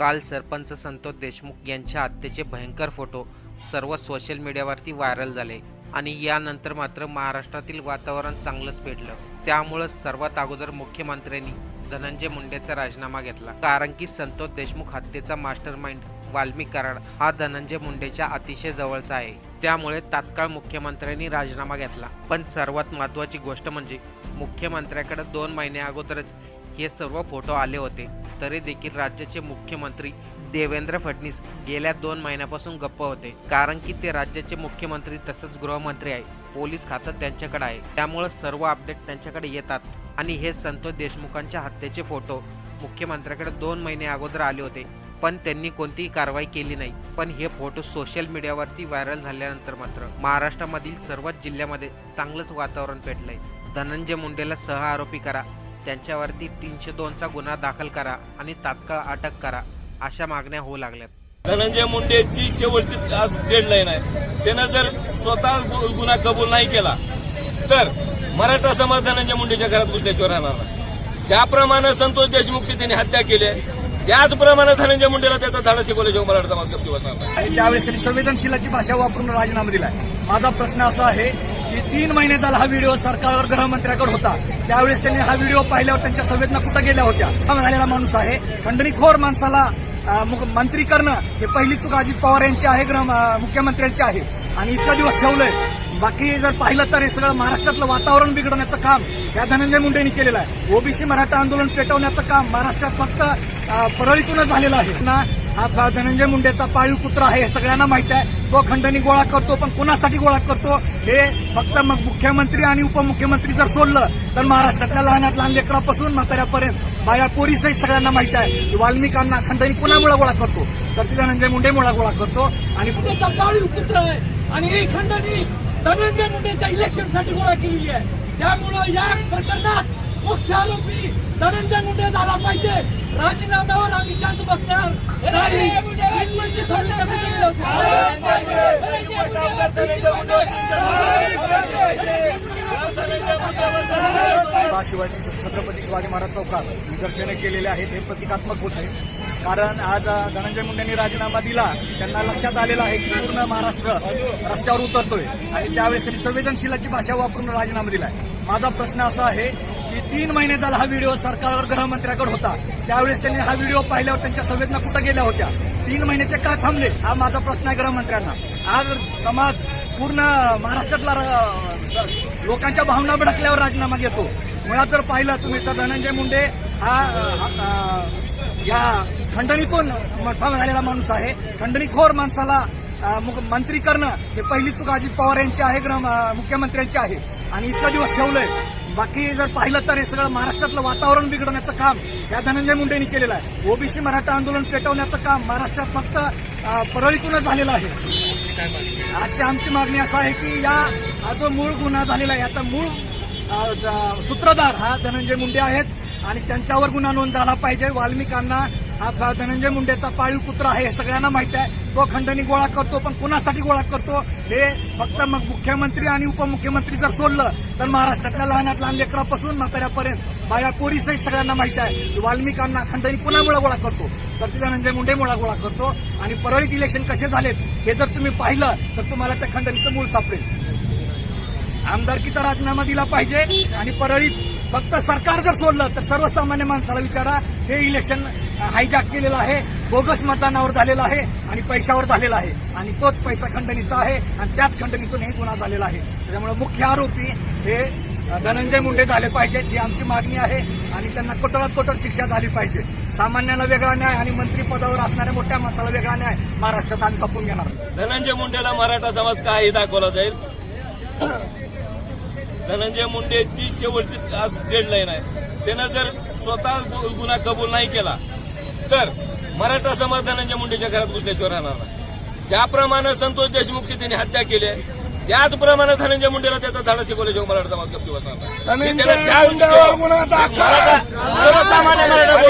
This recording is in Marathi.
काल सरपंच संतोष देशमुख यांच्या हत्येचे भयंकर फोटो सर्व सोशल मीडियावरती व्हायरल झाले आणि यानंतर मात्र महाराष्ट्रातील वातावरण चांगलंच पेटलं. त्यामुळं सर्वात अगोदर मुख्यमंत्र्यांनी धनंजय मुंडेचा राजीनामा घेतला. कारण की संतोष देशमुख हत्येचा मास्टर माइंड वाल्मिक कराड हा धनंजय मुंडेच्या अतिशय जवळचा आहे. त्यामुळे तात्काळ मुख्यमंत्र्यांनी राजीनामा घेतला. पण सर्वात महत्त्वाची गोष्ट म्हणजे मुख्यमंत्र्याकडे दोन महिन्या अगोदरच हे सर्व फोटो आले होते. तरी देखील राज्याचे मुख्यमंत्री देवेंद्र फडणवीस गेल्या दोन महिन्यापासून गप्प होते. कारण की ते राज्याचे मुख्यमंत्री तसंच गृहमंत्री आहे. पोलीस खातं त्यांच्याकडे आहे. त्यामुळे सर्व अपडेट त्यांच्याकडे येतात. आणि हे संतोष देशमुखांच्या हत्येचे फोटो मुख्यमंत्र्याकडे दोन महिने अगोदर आले होते. पण त्यांनी कोणतीही कारवाई केली नाही. पण हे फोटो सोशल मीडियावरती व्हायरल झाल्यानंतर मात्र महाराष्ट्रामधील सर्वच जिल्ह्यामध्ये चांगलंच वातावरण पेटलंय. धनंजय मुंडेला सह आरोपी करा. त्यांच्यावरती तीनशे दोनचा गुन्हा दाखल करा आणि तात्काळ अटक करा अशा मागण्या होऊ लागल्यात. धनंजय मुंडेची शेवटची आज डेडलाईन आहे. त्यानं जर स्वतः गु- गुन्हा कबूल नाही केला तर मराठा समाज धनंजय मुंडेच्या घरात घुसल्याशिवाय राहणार नाही. ज्याप्रमाणे संतोष देशमुखची त्यांनी हत्या केली आहे त्याचप्रमाणे धनंजय मुंडेला त्याचा धाडा शिकवल्याशिवाय मराठा समाज गप्ती बसणार नाही. आणि त्यावेळेस त्यांनी संवेदनशीलाची भाषा वापरून राजीनामा दिलाय माझा प्रश्न असा आहे की तीन महिने झाला हा व्हिडिओ सरकारवर गृहमंत्र्याकडे होता. त्यावेळेस त्यांनी हा व्हिडिओ पाहिल्यावर त्यांच्या संवेदना कुठं गेल्या होत्या? झालेला माणूस आहे. खंडणीखोर माणसाला मुख- मंत्री करणं हे पहिली चूक अजित पवार यांची आहे गृह मुख्यमंत्र्यांची आहे. आणि इतका दिवस ठेवलंय. बाकी जर पाहिलं तर हे सगळं महाराष्ट्रातलं वातावरण बिघडवण्याचं काम या धनंजय मुंडेंनी केलेलं आहे. ओबीसी मराठा आंदोलन पेटवण्याचं काम महाराष्ट्रात फक्त परळीतूनच झालेलं आहे. ना हा धनंजय मुंडेचा पाळीव पुत्र आहे हे सगळ्यांना माहीत आहे. तो खंडणी गोळा करतो पण कुणासाठी गोळा करतो? हे फक्त मग मुख्यमंत्री आणि उपमुख्यमंत्री जर सोडलं तर महाराष्ट्रातल्या लहानात लहान लेकरापासून म्हाताऱ्यापर्यंत बाया पोरीसहित सगळ्यांना माहीत आहे. की वाल्मिकांना खंडणी कुणामुळे गोळा करतो? तर ती धनंजय मुंडेमुळे गोळा करतो आणि पाळीव पुत्र आहे आणि ही खंडणी धनंजय मुंडेच्या इलेक्शनसाठी गोळा केलेली आहे. त्यामुळं या प्रकरणात मुख्य आरोपी धनंजय मुंडे झाला पाहिजे. राजीनाम्यावर आम्ही शांत बसणार. नाही. शिवाजी छत्रपती शिवाजी महाराज चौकात निदर्शने केलेले आहेत हे प्रतिकात्मक होते कारण आज धनंजय मुंडेंनी राजीनामा दिला त्यांना लक्षात आलेलं आहे की पूर्ण महाराष्ट्र रस्त्यावर उतरतोय. आणि त्यावेळेस त्यांनी संवेदनशीलाची भाषा वापरून राजीनामा दिलाय. माझा प्रश्न असा आहे की तीन महिने झाला हा व्हिडिओ सरकारवर गृहमंत्र्याकडे होता. त्यावेळेस त्यांनी हा व्हिडिओ पाहिल्यावर त्यांच्या संवेदना कुठं गेल्या होत्या? तीन महिने ते का थांबले? हा माझा प्रश्न आहे गृहमंत्र्यांना. आज समाज पूर्ण महाराष्ट्रातला र- लोकांच्या भावना भडकल्यावर राजीनामा घेतो मुळात जर पाहिलं तुम्ही तर धनंजय मुंडे हा या खंडणीतून मोठा झालेला माणूस आहे. खंडणीखोर माणसाला मंत्री करणं हे पहिली चूक अजित पवार यांची आहे गृह मुख्यमंत्र्यांची आहे. आणि इतका दिवस ठेवलंय. बाकी जर पाहिलं तर हे सगळं महाराष्ट्रातलं वातावरण बिघडवण्याचं काम या धनंजय मुंडेंनी केलेलं आहे. ओबीसी मराठा आंदोलन पेटवण्याचं काम महाराष्ट्रात फक्त परळीतूनच झालेलं आहे. आजची आमची मागणी असं आहे की या हा जो मूळ गुन्हा झालेला आहे याचा मूळ सूत्रधार हा धनंजय मुंडे आहेत. आणि त्यांच्यावर गुन्हा नोंद झाला पाहिजे. वाल्मिकांना हा धनंजय मुंडेचा पाळीव पुत्र आहे हे सगळ्यांना माहीत आहे. तो खंडणी गोळा करतो पण कुणासाठी गोळा करतो? हे फक्त मग मुख्यमंत्री आणि उपमुख्यमंत्री जर सोडलं तर महाराष्ट्रातल्या लहानात लहान लेकरापासून म्हाताऱ्यापर्यंत बाया पोरीसहित सगळ्यांना माहीत आहे. की वाल्मिकांना खंडणी कुणामुळे गोळा करतो? तर ती धनंजय मुंडेमुळे गोळा करतो. आणि परळीत इलेक्शन कसे झालेत हे जर तुम्ही पाहिलं तर तुम्हाला त्या खंडणीचं मूळ सापडेल. आमदारकीचा राजीनामा दिला पाहिजे आणि परळीत फक्त सरकार जर सोडलं तर सर्वसामान्य माणसाला विचारा हे इलेक्शन हायजॅक केलेला आहे बोगस मतदानावर झालेला आहे आणि पैशावर झालेला आहे. आणि तोच पैसा खंडणीचा आहे आणि त्याच खंडणीतून हे गुन्हा झालेला आहे. त्याच्यामुळे मुख्य आरोपी हे धनंजय मुंडे झाले पाहिजेत ही आमची मागणी आहे आणि त्यांना कठोरात कठोर शिक्षा झाली पाहिजे. सामान्याला वेगळा न्याय आणि मंत्रीपदावर असणाऱ्या मोठ्या माणसाला वेगळा न्याय महाराष्ट्रात आम्ही खपून घेणार धनंजय मुंडेला मराठा समाज काय दाखवला जाईल? धनंजय मुंडेची शेवटची आज डेडलाईन आहे. त्यानं जर स्वतः गु- गुन्हा कबूल नाही केला तर मराठा समाज धनंजय मुंडेच्या घरात घुसल्याशिवाय राहणार नाही ज्याप्रमाणे संतोष देशमुखची त्यांनी हत्या केली आहे त्याचप्रमाणे धनंजय मुंडेला त्याचा धाडा शिकवल्याशिवाय मराठा समाज गप्ती बसणार नाही. सर्वसामान्य मराठा